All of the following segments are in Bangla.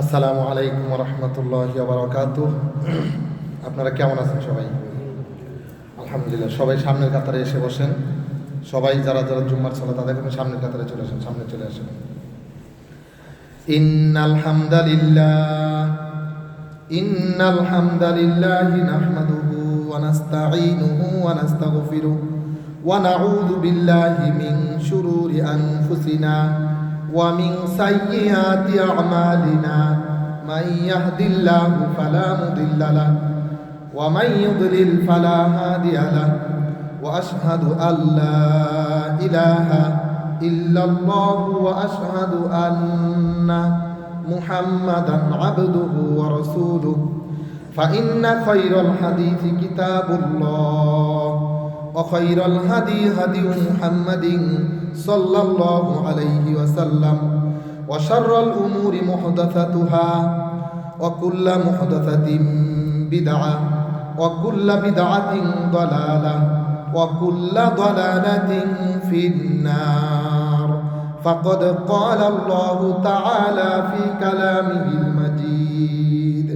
আসসালামু আলাইকুম রহমতুল্লাহ বারকাত আপনারা কেমন আছেন সবাই? আলহামদুলিল্লাহ, সবাই সামনের কাতারে এসে বসেন। সবাই যারা যারা জুম্মার সালা তাদের সামনের কাতারে চলে আসেন, সামনে চলে আসেন। ইন হামদালিল্লাহ ইন্নাল হামদালিল্লাহি নাহমাদুহু ওয়া নাস্তাঈনুহু ওয়া নাস্তাগফিরুহু ওয়া নাউযু বিল্লাহি মিন শুরুরি আনফুসিনা। ومن سيئات أعمالنا من يهد الله فلا مضل له ومن يضلل فلا هادي له وأشهد أن لا إله إلا الله وأشهد أن محمدا عبده ورسوله فإن خير الحديث كتاب الله وخير الهدي هدي محمد صلى الله عليه وسلم وشر الأمور محدثتها وكل محدثة بدعة وكل بدعة ضلالة وكل ضلالة في النار. فقد قال الله تعالى في كلامه المجيد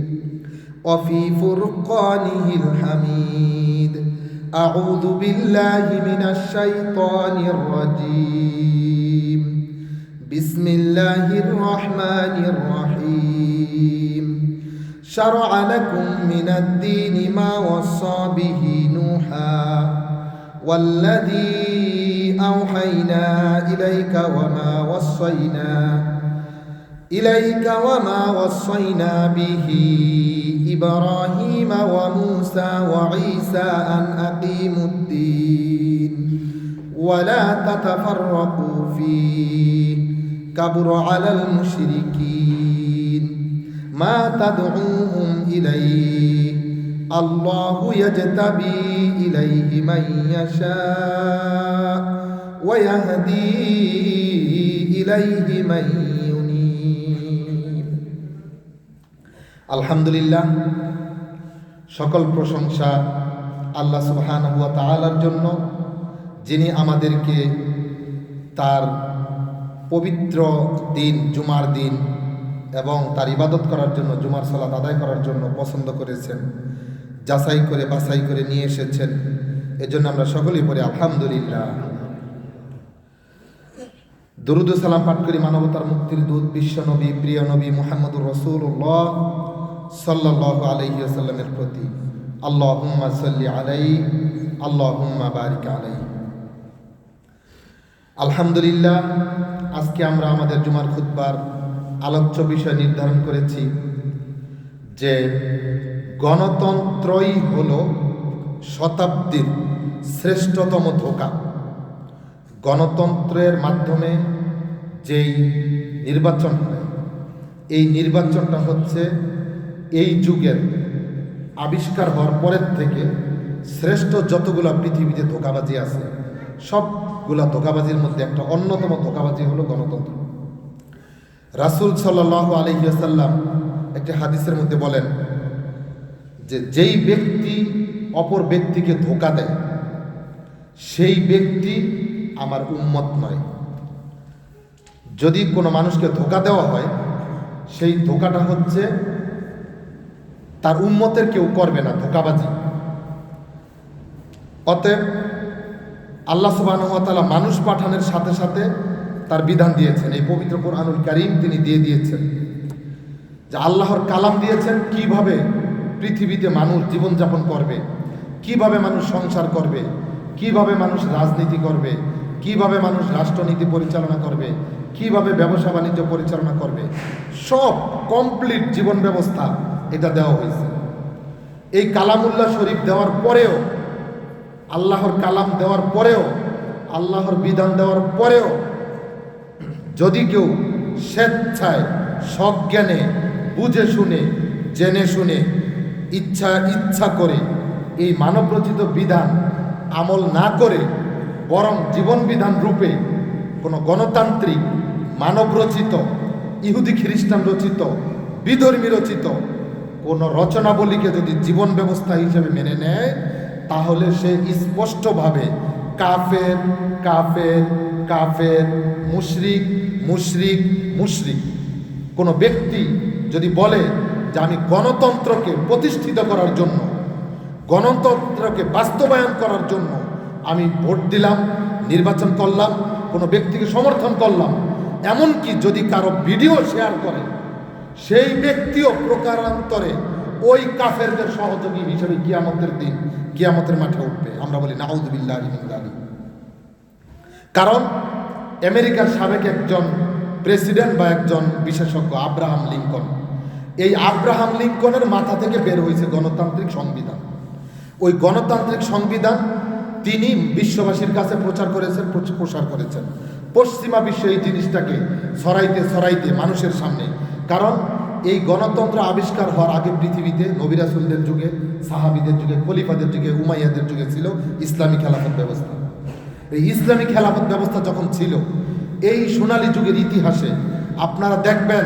وفي فرقانه الحميد. أعوذ بالله من الشيطان الرجيم. بسم الله الرحمن الرحيم. شرع لكم من الدين ما وصى به نوحا والذي أوحينا إليك وما وصينا إليك وما وصينا به إبراهيم وموسى وعيسى أن أقيموا الدين ولا تتفرقوا فيه. كبر على المشركين. ما تدعوهم إليه. الله يجتبي إليه من يشاء ويهدي إليه من আলহামদুলিল্লাহ, সকল প্রশংসা আল্লাহ সুবহানাহু ওয়া তাআলার জন্য, যিনি আমাদেরকে তার পবিত্র দিন, জুমার দিন এবং তার ইবাদত করার জন্য, জুমার সালাত আদায় করার জন্য পছন্দ করেছেন, যাচাই করে বাছাই করে নিয়ে এসেছেন। এজন্য আমরা সকলেই পড়ি আলহামদুলিল্লাহ। দরুদ সালাম পাঠ করি মানবতার মুক্তির দূত, বিশ্ব নবী, প্রিয় নবী মোহাম্মদুর রসুল্লাহ সাল্লাহ আলহি আসাল্লামের প্রতি আল্লাহ হুম্মা সাল্লি আলাই আল্লাহ হুম্মা বারিক আলাই আলহামদুলিল্লাহ, আজকে আমরা আমাদের জুমার খুদ্বার আলোচ্য বিষয় নির্ধারণ করেছি যে গণতন্ত্রই হল শতাব্দীর শ্রেষ্ঠতম ধোকা। গণতন্ত্রের মাধ্যমে যেই নির্বাচন হয়, এই নির্বাচনটা হচ্ছে এই যুগের আবিষ্কার হওয়ার পরের থেকে শ্রেষ্ঠ যতগুলো পৃথিবীতে ধোকাবাজি আছে, সবগুলা ধোকাবাজির মধ্যে একটা অন্যতম ধোকাবাজি হলো গণতন্ত্র। রাসুল সাল্লাহ আলহিয়াসাল্লাম একটি হাদিসের মধ্যে বলেন যে, যেই ব্যক্তি অপর ব্যক্তিকে ধোকা দেয়, সেই ব্যক্তি আমার উম্মত নয়। যদি কোনো মানুষকে ধোকা দেওয়া হয়, সেই ধোকাটা হচ্ছে তার উম্মতের কেউ করবে না, ধোকাবাজি। অতএব আল্লাহ সুবাহতালা মানুষ পাঠানোর সাথে সাথে তার বিধান দিয়েছেন। এই পবিত্র কোরআনুল করিম তিনি দিয়ে দিয়েছেন। যে আল্লাহর কালাম দিয়েছেন, কীভাবে পৃথিবীতে মানুষ জীবনযাপন করবে, কীভাবে মানুষ সংসার করবে, কীভাবে মানুষ রাজনীতি করবে, কীভাবে মানুষ রাষ্ট্রনীতি পরিচালনা করবে, কীভাবে ব্যবসা বাণিজ্য পরিচালনা করবে, সব কমপ্লিট জীবন ব্যবস্থা এটা দেওয়া হয়েছে। এই কালামুল্লাহ শরীফ দেওয়ার পরেও, আল্লাহর কালাম দেওয়ার পরেও, আল্লাহর বিধান দেওয়ার পরেও, যদি কেউ স্বেচ্ছায়, সজ্ঞানে, বুঝে শুনে, জেনে শুনে, ইচ্ছা ইচ্ছা করে এই মানবরচিত বিধান আমল না করে, বরং জীবন বিধান রূপে কোনো গণতান্ত্রিক, মানবরচিত, ইহুদি খ্রিস্টান রচিত, বিধর্মী রচিত কোনো রচনাবলীকে যদি জীবন ব্যবস্থা হিসেবে মেনে নেয়, তাহলে সে স্পষ্টভাবে কাফের কাফের কাফের, মুশরিক মুশরিক মুশরিক। কোনো ব্যক্তি যদি বলে যে আমি গণতন্ত্রকে প্রতিষ্ঠিত করার জন্য, গণতন্ত্রকে বাস্তবায়ন করার জন্য আমি ভোট দিলাম, নির্বাচন করলাম, কোনো ব্যক্তিকে সমর্থন করলাম, এমনকি যদি কারও ভিডিও শেয়ার করে সেই ব্যক্তিও প্রকারান্তরে ওই কাফেরদের সহযোগী হিসেবে কিয়ামতের দিন, কিয়ামতের মাঠে উঠবে। আমরা বলি নাউদুবিল্লাহ কারণ আমেরিকার সাবেক একজন প্রেসিডেন্ট বা একজন বিশেষজ্ঞ, আব্রাহাম লিঙ্কন, এই আব্রাহাম লিঙ্কনের মাথা থেকে বের হয়েছে গণতান্ত্রিক সংবিধান। ওই গণতান্ত্রিক সংবিধান তিনি বিশ্ববাসীর কাছে প্রচার করেছেন প্রচ- প্রসার করেছেন। পশ্চিমা বিশ্বে এই জিনিসটাকে ছড়াইতে ছড়াইতে মানুষের সামনে কারণ এই গণতন্ত্র আবিষ্কার হওয়ার আগে পৃথিবীতে নবিরাসুলদের যুগে, সাহাবিদের যুগে, খলিফাদের যুগে, উমাইয়াদের যুগে ছিল ইসলামী খেলাফত ব্যবস্থা। এই ইসলামী খেলাফত ব্যবস্থা যখন ছিল, এই সোনালী যুগের ইতিহাসে আপনারা দেখবেন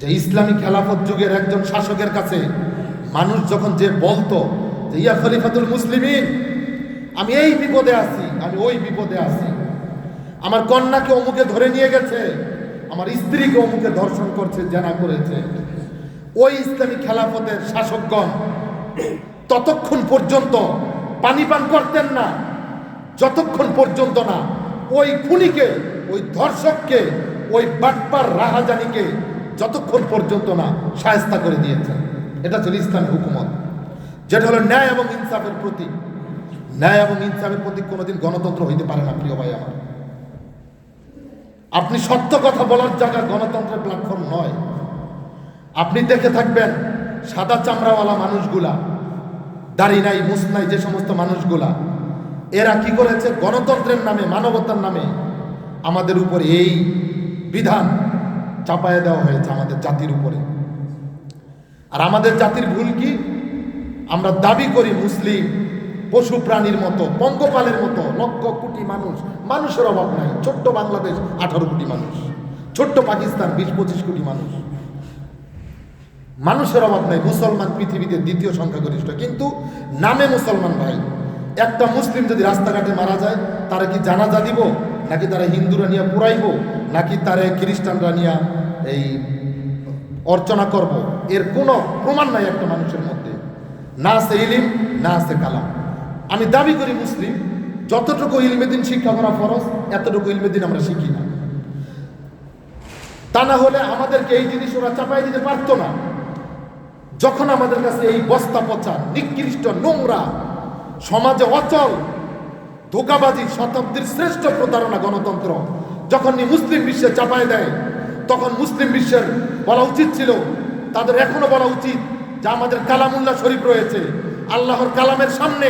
যে ইসলামী খেলাফত যুগের একজন শাসকের কাছে মানুষ যখন যে বলতো যে, ইয়া খলিফাতুল মুসলিমিন, আমি এই বিপদে আছি, আমি ওই বিপদে আছি। আমার কন্যাকে অমুকে ধরে নিয়ে গেছে আমার স্ত্রীকে অমুকে ধর্ষণ করছে, জানা করেছে। ওই ইসলামী খেলাফতের শাসকগণ ততক্ষণ পর্যন্ত পানি পান করতেন না, যতক্ষণ পর্যন্ত না ওই খুনিকে, ওই ধর্ষককে, ওই বাটপার রাহাজানিকে যতক্ষণ পর্যন্ত না সায়স্তা করে দিয়েছেন এটা ছিল ইসলামী হুকুমত। যেটা হলো ন্যায় এবং ইনসাফের প্রতীক। ন্যায় এবং ইনসাফের প্রতীক কোনোদিন গণতন্ত্র হইতে পারে না, প্রিয় ভাই আমার। আপনি সত্য কথা বলার জায়গা গণতন্ত্রের প্ল্যাটফর্ম নয়। আপনি দেখে থাকবেন, সাদা চামড়াওয়ালা মানুষগুলা, দাড়ি নাই মুস নাই, যে সমস্ত মানুষগুলা, এরা কি করেছে? গণতন্ত্রের নামে, মানবতার নামে আমাদের উপর এই বিধান চাপায় দেওয়া হয়েছে আমাদের জাতির উপরে। আর আমাদের জাতির ভুল কি? আমরা দাবি করি মুসলিম পশু প্রাণীর মতো পঙ্গপালের মতো, লক্ষ কোটি মানুষ। মানুষের অভাব নাই। ছোট্ট বাংলাদেশ, আঠারো কোটি মানুষ। ছোট্ট পাকিস্তান, বিশ, পঁচিশ কোটি মানুষ। মানুষের অভাব নাই। মুসলমান পৃথিবীতে দ্বিতীয় সংখ্যাগরিষ্ঠ। কিন্তু নামে মুসলমান ভাই, একটা মুসলিম যদি রাস্তাঘাটে মারা যায়, তারা কি জানাজা দিব? নাকি তারা হিন্দুরা নিয়ে পুরাইব? নাকি তারা খ্রিস্টানরা নিয়ে এই অর্চনা করব? এর কোনো প্রমাণ নাই একটা মানুষের মধ্যে। না আছে ইলিম, না আছে কালাম। আমি দাবি করি মুসলিম, যতটুকু ইলমেদিন শিক্ষা করা ফরজ, এতটুকু ইলমেদিন আমরা শিখি না। তা না হলে আমাদেরকে এই জিনিস ওরা চাপাই দিতে পারতো না। যখন আমাদের কাছে এই বস্তা পচা, নিকৃষ্ট, নোংরা, সমাজে অচল, ধোকাবাজি শতাব্দীর শ্রেষ্ঠ প্রতারণা গণতন্ত্র, যখন মুসলিম বিশ্বে চাপায় দেয়, তখন মুসলিম বিশ্বের বলা উচিত ছিল, তাদের এখনও বলা উচিত যে আমাদের কালামুল্লাহ শরীফ রয়েছে, আল্লাহর কালামের সামনে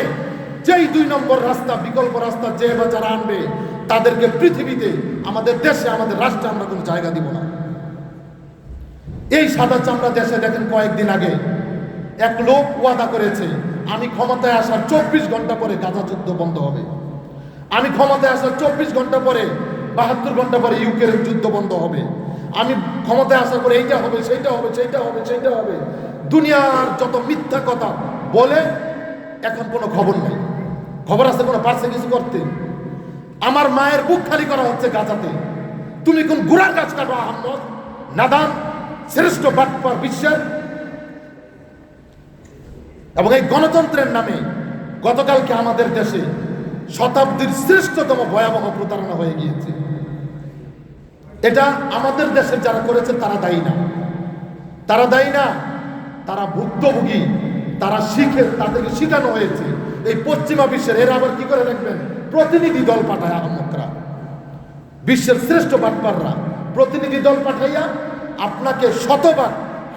যেই দুই নম্বর রাস্তা, বিকল্প রাস্তা যে বা যারা আনবে, তাদেরকে পৃথিবীতে, আমাদের দেশে, আমাদের রাষ্ট্রে আমরা কোনো জায়গা দিব না। এই সাদা চামড়া দেশে, দেখেন কয়েকদিন আগে এক লোক ওয়াদা করেছে, আমি ক্ষমতায় আসার চব্বিশ ঘণ্টা পরে গাজা যুদ্ধ বন্ধ হবে। আমি ক্ষমতায় আসার চব্বিশ ঘণ্টা পরে, বাহাত্তর ঘণ্টা পরে ইউক্রেন যুদ্ধ বন্ধ হবে। আমি ক্ষমতায় আসার পরে এইটা হবে, সেইটা হবে সেইটা হবে সেইটা হবে। দুনিয়ার যত মিথ্যা কথা বলে, এখন কোনো খবর নাই। খবর আছে কোনো পারছে কিছু করতে? আমার মায়ের বুক খালি করা হচ্ছে গাজাতে। তুমি কোন গুড়ার গাছ কাটো আহমদ নাদান, শ্রেষ্ঠ বাটপার বিশ্বের। এবং এই গণতন্ত্রের নামে গতকালকে আমাদের দেশে শতাব্দীর শ্রেষ্ঠতম ভয়াবহ প্রতারণা হয়ে গিয়েছে। এটা আমাদের দেশে যারা করেছে, তারা দায়ী না। তারা দায়ী না, তারা ভুক্তভোগী, তারা শিখে, তাদেরকে শিখানো হয়েছে। এই পশ্চিমা বিশ্বের এরা আবার কি করে দেখবেন? প্রতিনিধি দল পাঠায় আহমকরা। বিশ্বের শ্রেষ্ঠ বাটপাররা। প্রতিনিধি দল পাঠাইয়া আপনাকে শতবার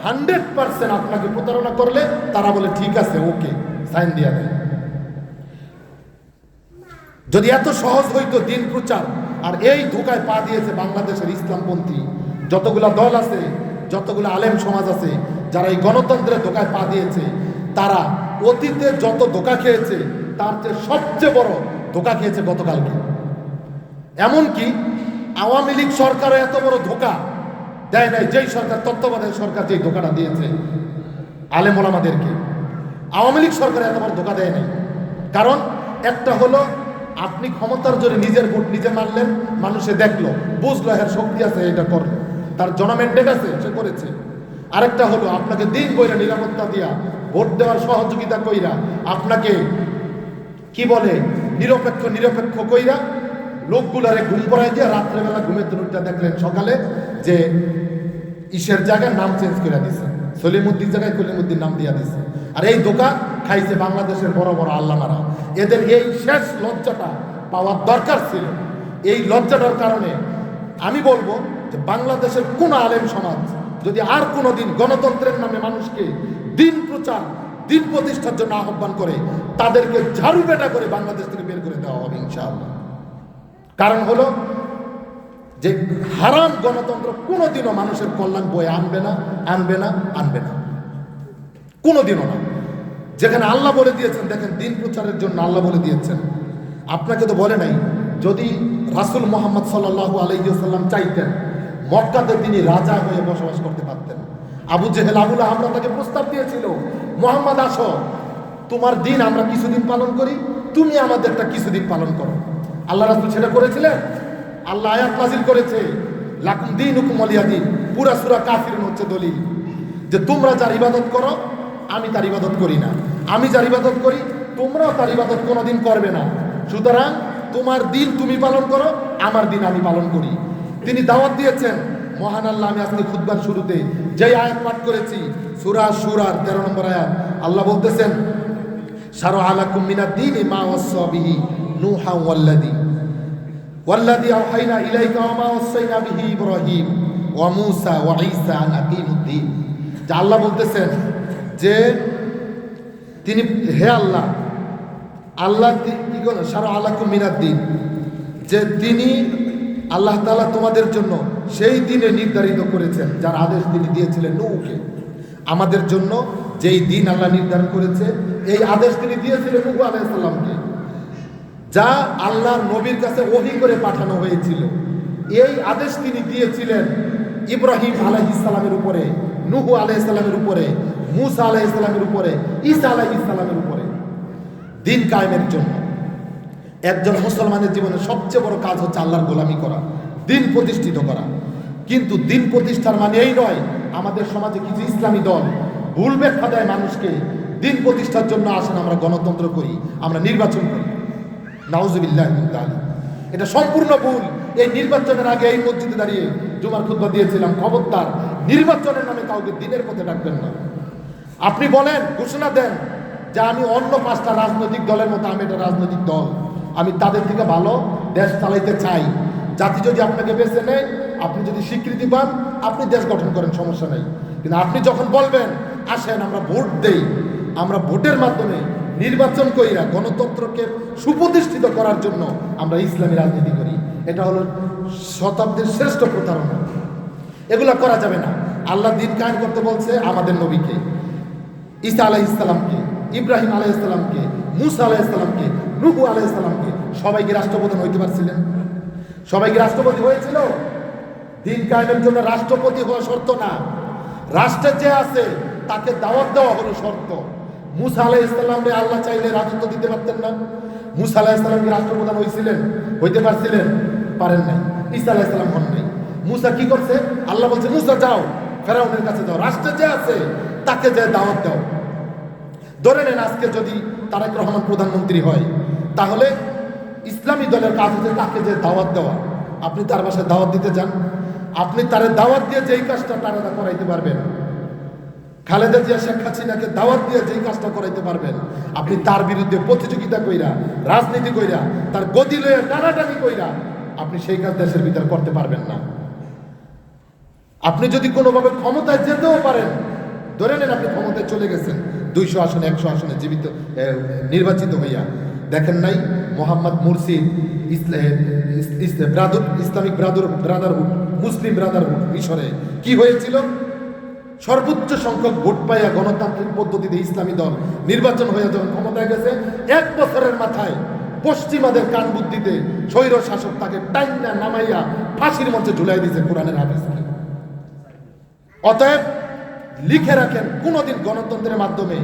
হান্ড্রেড পার্সেন্ট আপনাকে প্রতারণা করলে তারা বলে, ঠিক আছে, ওকে, সাইন দিয়া দেয় যদি এত সহজ হইতো দিন প্রচার, আর এই ধোকায় পা দিয়েছে বাংলাদেশের ইসলামপন্থী, যতগুলা দল আছে, যতগুলো আলেম সমাজ আছে, যারা এই গণতন্ত্রের ধোকায় পা দিয়েছে, তারা অতীতে যত ধোকা খেয়েছে, তার চেয়ে সবচেয়ে বড় ধোকা খেয়েছে গতকালকে। এমনকি আওয়ামী লীগ সরকারও এত বড় ধোকা দেয় নাই, যেই সরকার, তত্ত্বাবধায়ক সরকার যেই ধোকাটা দিয়েছে আলেম ওলামাদেরকে। আওয়ামী লীগ সরকার এত বড় ধোকা দেয় নাই। কারণ একটা হলো, আপনি ক্ষমতার জোরে নিজের ভোট নিজে মানলেন মানুষে দেখল, বুঝলো হ্যাঁ শক্তি আছে, এটা করল। তার জনমেন্ডেট আছে, সে করেছে। আরেকটা হলো, আপনাকে দিন বইরা নিরাপত্তা দিয়া ভোট দেওয়ার সহযোগিতা কইরা আপনাকে কি বলে, নিরপেক্ষ নিরপেক্ষ কইরা লোকগুলারে ঘুম পড়াই দিয়ে রাত্রেবেলা ঘুমের তুলুরটা দেখলেন সকালে যে ইসের জায়গায় নাম চেঞ্জ করে দিছে, সলিমুদ্দিন জায়গায় কলিমুদ্দিন নাম দিয়া দিছে। আর এই দোকান খাইছে বাংলাদেশের বড় বড় আল্লামারা। এদের এই শেষ লজ্জাটা পাওয়ার দরকার ছিল। এই লজ্জাটার কারণে আমি বলব যে বাংলাদেশের কোন আলেম সমাজ যদি আর কোনো দিন গণতন্ত্রের নামে মানুষকে দিন প্রচার, দিন প্রতিষ্ঠার জন্য আহ্বান করে, তাদেরকে ঝাড়ু পেটা করে বাংলাদেশ থেকে বের করে দেওয়া হবে ইনশাআল্লাহ। কারণ হলো যে হারাম গণতন্ত্র কোনোদিনও মানুষের কল্যাণ বয়ে আনবে না আনবে না আনবে না। কোনোদিনও না। যেখানে আল্লাহ বলে দিয়েছেন, দেখেন দিন প্রচারের জন্য আল্লাহ বলে দিয়েছেন। আপনাকে তো বলে নাই, যদি রাসুল মোহাম্মদ সাল্লাহু আলহিসাল্লাম চাইতেন মক্কাতে তিনি রাজা হয়ে বসবাস করতে পারতেন। আবু জেহেল আবুল আমরা তাকে প্রস্তাব দিয়েছিল, মোহাম্মদ, আসো। তোমার দিন আমরা কিছুদিন পালন করি, তুমি আমাদেরটা কিছুদিন পালন করো। আল্লাহ রাসুল সেটা করেছিলেন। আল্লাহ আয়াত নাজিল করেছে, লাকুম দিন হুকুম আলিয়া দিন। পুরা সুরা কাফির হচ্ছে দলিল যে, তোমরা যার ইবাদত করো, আমি তার ইবাদত করি না। আমি যার ইবাদত করি, তোমরাও তার ইবাদত কোনোদিন করবে না। সুতরাং তোমার দিন তুমি পালন করো, আমার দিন আমি পালন করি। তিনি দাওয়াত দিয়েছেন, মহান আল্লাহ, আমি আজকে খুদ্বার শুরুতে যেই আয়াত পাঠ করেছি, সুরা সুরার তেরো নম্বর আয়াত, আল্লাহ বলতেছেন, সারো আলাকুম মিনা দিন মা ওয়াসবিহি নুহা ওয়াল্লাদি ওয়াল্লাদি আওহাইনা ইলাইকা মা ওয়াসাইনা বিহি ইব্রাহিম ওয়া মূসা ওয়া ঈসা আন আকিমুদ্দিন। যা আল্লাহ বলতেছেন যে তিনি, হে আল্লাহ আল্লাহ কি সারা আলাকুম মিনার দিন। যে তিনি আল্লাহ তালা তোমাদের জন্য সেই দিনে নির্ধারিত করেছেন, যার আদেশ তিনি দিয়েছিলেন নৌকে আমাদের জন্য যেই দিন আল্লাহ নির্ধারণ করেছে, এই আদেশ তিনি দিয়েছিলেন নূহ আলাইসাল্লামকে যা আল্লাহর নবীর কাছে ওহি করে পাঠানো হয়েছিল। এই আদেশ তিনি দিয়েছিলেন ইব্রাহিম আলাহ ইসলামের উপরে, নুহু আলাহ ইসলামের উপরে, মুসা আলাহ ইসলামের উপরে, ঈসা আলাহ ইসলামের উপরে। দিন কায়েমের জন্য। একজন মুসলমানের জীবনে সবচেয়ে বড় কাজ হচ্ছে আল্লাহর গোলামি করা, দিন প্রতিষ্ঠিত করা। কিন্তু দিন প্রতিষ্ঠার মানে এই নয়, আমাদের সমাজে কিছু ইসলামী দল ভুল ব্যাখ্যা দেয় মানুষকে, দিন প্রতিষ্ঠার জন্য আসেন, আমরা গণতন্ত্র করি, আমরা নির্বাচন করি। নাউজুবিল্লাহ এটা সম্পূর্ণ ভুল। এই নির্বাচনের আগে এই মসজিদে দাঁড়িয়ে জুমার খুতবা দিয়েছিলাম, খবরদার। নির্বাচনের নামে কাউকে দিনের পথে ডাকবেন না। আপনি বলেন, ঘোষণা দেন যে আমি অন্য পাঁচটা রাজনৈতিক দলের মতো, আমি একটা রাজনৈতিক দল। আমি তাদের থেকে ভালো দেশ চালাইতে চাই। জাতি যদি আপনাকে বেছে নেয়, আপনি যদি স্বীকৃতি পান, আপনি দেশ গঠন করেন, সমস্যা নেই। কিন্তু আপনি যখন বলবেন, আসেন, আমরা ভোট দেই। আমরা ভোটের মাধ্যমে নির্বাচন করিয়া গণতন্ত্রকে সুপ্রতিষ্ঠিত করার জন্য আমরা ইসলামী রাজনীতি করি। এটা হলো শতাব্দীর শ্রেষ্ঠ প্রতারণা। এগুলা করা যাবে না। আল্লাহ দিন কায়েম করতে বলছে আমাদের নবীকে, ঈসা আলাহ ইসলামকে ইব্রাহিম আলাহ ইসলামকে মুসা আলাহ ইসলামকে নুহু আলাহ ইসলামকে সবাইকে রাষ্ট্রপ্রধান হইতে পারছিলেন। সবাইকে রাষ্ট্রপতি হয়েছিল? দিন কায়েমের জন্য রাষ্ট্রপতি হওয়া শর্ত না। রাষ্ট্রে যে আছে, তাকে দাওয়াত দেওয়া হলো শর্ত। মুসা আলাহ ইসলামকে আল্লাহ চাইলে রাজত্ব দিতে পারতেন না। মুসা আলাহ ইসলামকে রাষ্ট্রপ্রধান হয়েছিলেন হইতে পারছিলেন, পারেন নাই। ঈসা আলাহ ইসলাম হন নাই। মুসা কি করছে? আল্লাহ বলছে, মুসা, যাও, ফেরাউনের কাছে যাও। রাষ্ট্রে যে আছে, তাকে যে দাওয়াত দাও। ধরে নেন আজকে যদি তারেক রহমান প্রধানমন্ত্রী হয় তাহলে ইসলামী দলের কাজ হচ্ছে তাকে যে দাওয়াত দেওয়া? আপনি তার বাসায় দাওয়াত দিতে যান আপনি তারে দাওয়াত দিয়ে যেই কাজটা তারা করাইতে পারবেন। খালেদা জিয়া, শেখ হাসিনাকে দাওয়াত দিয়ে যেই কাজটা করাইতে পারবেন, আপনি তার বিরুদ্ধে প্রতিযোগিতা কইরা, রাজনীতি কইরা, তার গতি লয়ে টানাটানি কইরা, আপনি সেই কাজ দেশের ভিতর করতে পারবেন না। আপনি যদি কোনোভাবে ক্ষমতায় যেতেও পারেন, ধরে নেন আপনি ক্ষমতায় চলে গেছেন, দুইশো আসনে, একশো আসনে জীবিত নির্বাচিত হইয়া দেখেন নাই? Mohammad Morsi brother, Islamic brother, brotherhood, Muslim brotherhood মিশরে। কি হয়েছিল? সর্বোচ্চ সংখ্যক ভোট পাইয়া গণতান্ত্রিক পদ্ধতিতে ইসলামী দল নির্বাচন হয়ে যখন ক্ষমতায় গেছে, এক বছরের মাথায় পশ্চিমাদের কান বুদ্ধিতে স্বৈর শাসক তাকে টাইনা নামাইয়া ফাঁসির মঞ্চে ঝুলাই দিয়েছে কোরআনের হাফিজকে অতএব লিখে রাখেন, কোনোদিন গণতন্ত্রের মাধ্যমে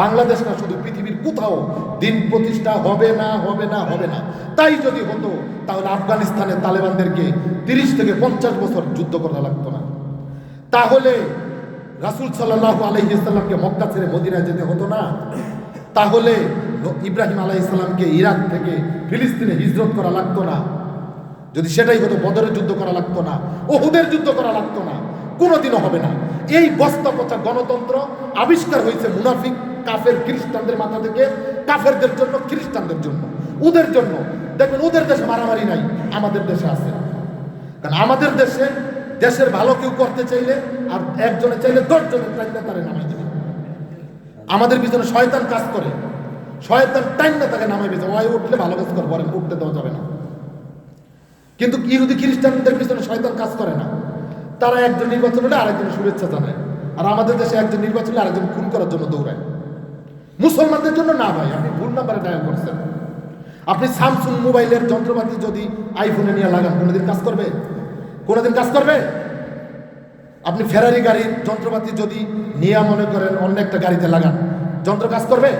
বাংলাদেশ না, শুধু পৃথিবীর কোথাও দিন প্রতিষ্ঠা হবে না হবে না হবে না। তাই যদি হতো, তাহলে আফগানিস্তানের তালেবানদেরকে তিরিশ থেকে পঞ্চাশ বছর যুদ্ধ করা লাগতো না। তাহলে রাসুল সাল্লাহ আলহিসাল্লামকে মক্কা ছেড়ে মদিনায় যেতে হতো না। তাহলে ইব্রাহিম আলাইসাল্লামকে ইরাক থেকে ফিলিস্তিনে হিজরত করা লাগতো না। যদি সেটাই হতো বদরের যুদ্ধ করা লাগতো না, ওহুদের যুদ্ধ করা লাগতো না, কোনোদিনও হবে না। এই বস্তা পচা গণতন্ত্র আবিষ্কার হয়েছে মুনাফিক কাফের খ্রিস্টানদের মাথা থেকে, কাফেরদের জন্য, খ্রিস্টানদের জন্য। ওদের জন্য। দেখবেন ওদের দেশে মারামারি নাই, আমাদের দেশে আছে। কারণ আমাদের দেশে, দেশের ভালো কেউ করতে চাইলে, আর একজনে চাইলে দশজনের টাইম তারে নামাই দেবে। আমাদের পিছনে শয়তান কাজ করে। শয়তান টাইম না তাকে নামাই দিয়েছে ওয়াই উঠলে ভালো কাজ করে বলেন উঠতে দেওয়া যাবে না। কিন্তু ইহুদি খ্রিস্টানদের পিছনে শয়তান কাজ করে না। তারা একজন নির্বাচন হলে আরেকজনের শুভেচ্ছা জানায়। আর আমাদের দেশে একজন নির্বাচন হলে আরেকজন খুন করার জন্য দৌড়ায়। মুসলমানদের জন্য না ভাই, আপনি ভুল নাম্বারে ডায়াল করছেন। আপনি স্যামসুং মোবাইলের যন্ত্রপাতি যদি আইফোনে নিয়ে লাগান, কোনোদিন কাজ করবে? কোনোদিন কাজ করবে? আপনি ফেরারি গাড়ির যন্ত্রপাতি যদি নিয়ে মনে করেন অন্য একটা গাড়িতে লাগান, যন্ত্র কাজ করবে?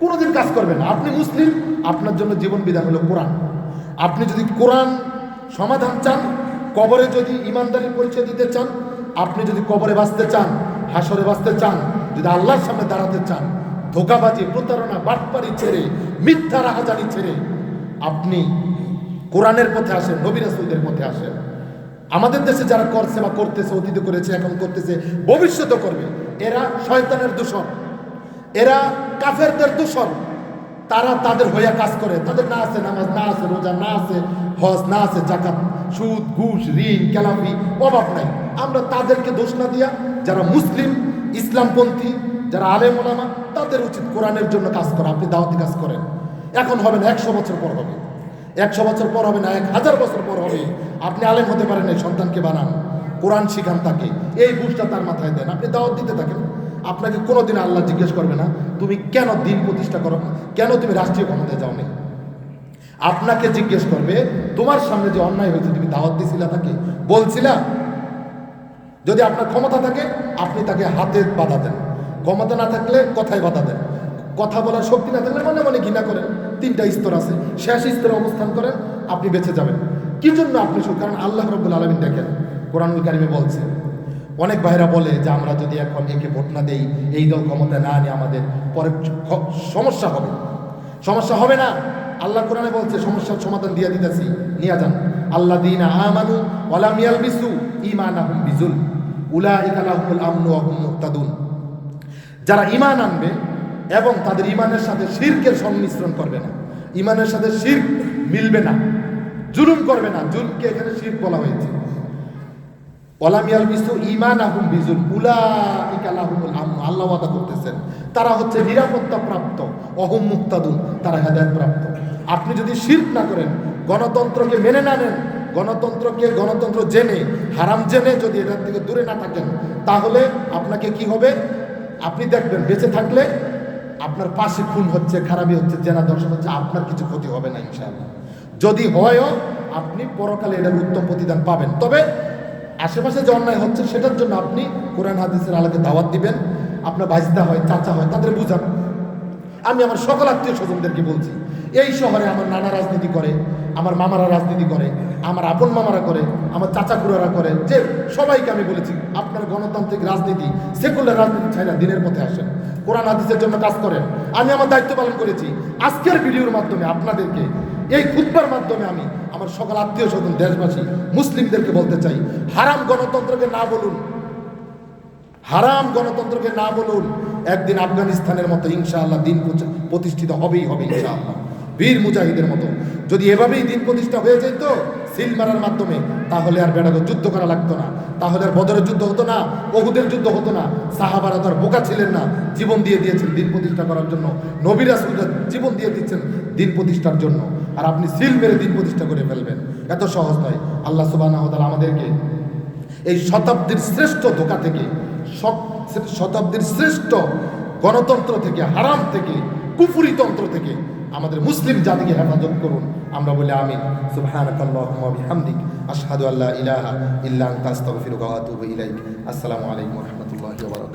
কোনোদিন কাজ করবে না। আপনি মুসলিম, আপনার জন্য জীবন বিধান হলো কোরআন। আপনি যদি কোরআন সমাধান চান, কবরে যদি ইমানদারি পরিচয় দিতে চান, আপনি যদি কবরে বাঁচতে চান হাসরে বাঁচতে চান, যদি আল্লাহর সামনে দাঁড়াতে চান ধোকাবাজি, প্রতারণা, বাটপারি ছেড়ে, মিথ্যা রাহাজানি ছেড়ে আপনি কোরআনের পথে আসেন, নবী রাসূলদের পথে আসেন। আমাদের দেশে যারা করছে বা করতেছে, অতীতে করেছে, এখন করতেছে, ভবিষ্যতে করবে, এরা শয়তানের দূষণ। এরা কাফেরদের দূষণ। তারা তাদের হইয়া কাজ করে। তাদের না আছে নামাজ, না আছে রোজা, না আছে হজ, না আছে জাকাত সুদ, ঘুষ, ঋণ কেলাফি অভাব নাই। আমরা তাদেরকে দোষ না দিয়া, যারা মুসলিম, ইসলামপন্থী যারা আলেম ওলামা, তাদের উচিত কোরআনের জন্য কাজ করা। আপনি দাওয়াতি কাজ করেন। এখন হবে না একশো বছর পর হবে। একশো বছর পর হবে না, এক হাজার বছর পর হবে। আপনি আলেম হতে পারেন এই সন্তানকে বানান। কোরআন শিখান তাকে। এই বুঝটা তার মাথায় দেন। আপনি দাওয়াত দিতে থাকেন। আপনাকে কোনোদিন আল্লাহ জিজ্ঞেস করবে না, তুমি কেন দিন প্রতিষ্ঠা করো? কেন তুমি রাষ্ট্রীয় ক্ষমতায় যাও নাই আপনাকে জিজ্ঞেস করবে, তোমার সামনে যে অন্যায় হয়েছে, তুমি দাওয়াত দিছিলা তাকে? বলছিলা, যদি আপনার ক্ষমতা থাকে, আপনি তাকে হাতে বাধা দেন। ক্ষমতা না থাকলে কথায় বাধা দেন কথা বলার শক্তি না থাকলে মনে মনে ঘৃণা করেন। তিনটা স্তর আছে। শেষ স্তরে অবস্থান করেন, আপনি বেঁচে যাবেন। কি জন্য আপনি শুধু কারণ আল্লাহ রব্বুল আলমিন দেখেন, কোরআনুল কারিমে বলছে, অনেক ভাইরা বলে যে আমরা যদি এখন একে ভোট না দেই, এই দল ক্ষমতা না আনি আমাদের পরে সমস্যা হবে। সমস্যা হবে না। আল্লাহ কোরআনে বলছে, সমস্যার সমাধান দিয়ে দিতেছি, নিয়ে যান। আল্লাহ দিন আমানু ওয়ালাম ইয়ালবিসু ঈমানাহুম বিজুল উলাইকা লাহুমুল আমনু ওয়া হুম মুহতাদুন। যারা ঈমান আনবে এবং তাদের ঈমানের সাথে শিরকের সংমিশ্রণ করবে না। ঈমানের সাথে শিরক মিলবে না, জুলুম করবে না। জুলকে এখানে শিরক বলা হয়েছে। ওলামিয়াল বিসু ইমান আহুম বিজুল, উলাইকা লাহুমুল আল্লাহ ওয়াদা করতেছেন, তারা হচ্ছে নিরাপত্তা প্রাপ্ত অহম মুক্তাদুন তারা হেদায়ত প্রাপ্ত আপনি যদি শির্ক না করেন, গণতন্ত্রকে মেনে না নেন, গণতন্ত্রকে গণতন্ত্র জেনে, হারাম জেনে যদি এটার থেকে দূরে না থাকেন, তাহলে আপনাকে কি হবে? আপনি দেখবেন, বেঁচে থাকলে আপনার পাশে খুন হচ্ছে, খারাপই হচ্ছে, জেনা দর্শন হচ্ছে, আপনার কিছু ক্ষতি হবে না, ইনশাআল্লাহ। যদি হয়ও, আপনি পরকালে এটার উত্তম প্রতিদান পাবেন। তবে আশেপাশে যে অন্যায় হচ্ছে, সেটার জন্য আপনি কোরআন, হাদিসের আলোকে দাওয়াত দিবেন। আপনার ভাইস্তা হয়, চাচা হয়, তাদের বুঝান। আমি আমার সকল আত্মীয় স্বজনদেরকে বলছি, এই শহরে আমার নানা রাজনীতি করে, আমার মামারা রাজনীতি করে আমার আপন মামারা করে, আমার চাচা খুড়ারা করে, যে সবাইকে আমি বলেছি, আপনার গণতান্ত্রিক রাজনীতি, সেকুলার রাজনীতি চাই না দিনের পথে আসেন। কোরআন হাদিসের জন্য কাজ করেন। আমি আমার দায়িত্ব পালন করেছি। আজকের ভিডিওর মাধ্যমে আপনাদেরকে, এই খুতবার মাধ্যমে আমি আমার সকল আত্মীয় স্বজন, দেশবাসী, মুসলিমদেরকে বলতে চাই, হারাম গণতন্ত্রকে না বলুন। হারাম গণতন্ত্রকে না বলুন। একদিন আফগানিস্তানের মতো ইনশাআল্লাহ দিন প্রতিষ্ঠিত হবেই হবে ইনশাআল্লাহ। বীর মুজাহিদের মতো। যদি এভাবেই দিন প্রতিষ্ঠা হয়ে যেত, সিল মারার মাধ্যমে, তাহলে আর বেড়াকে যুদ্ধ করা লাগতো না। তাহলে আর বদরের যুদ্ধ হতো না বহুদের যুদ্ধ হতো না। সাহাবারা তো আর বোকা ছিলেন না, জীবন দিয়ে দিয়েছেন দিন প্রতিষ্ঠা করার জন্য। নবীরা জীবন দিয়ে দিচ্ছেন দিন প্রতিষ্ঠার জন্য। আর আপনি সিল মেরে দিন প্রতিষ্ঠা করে ফেলবেন। এত সহজ নয়। আল্লাহ সুবাহ আমাদেরকে এই শতাব্দীর শ্রেষ্ঠ ধোকা থেকে শত- শতাব্দীর শ্রেষ্ঠ গণতন্ত্র থেকে, হারাম থেকে কুফুরিতন্ত্র থেকে আমাদের মুসলিম জাতিকে হেফাজত করুন। আমরা বলি আমিন। সুবহানাকাল্লাহুম্মা ওয়া বিহামদিক। আশহাদু আল্লা ইলাহা ইল্লা আনতা, আস্তাগফিরুকা ওয়া আতুবু আসসালামু আলাইকুম ওয়া রাহমাতুল্লাহি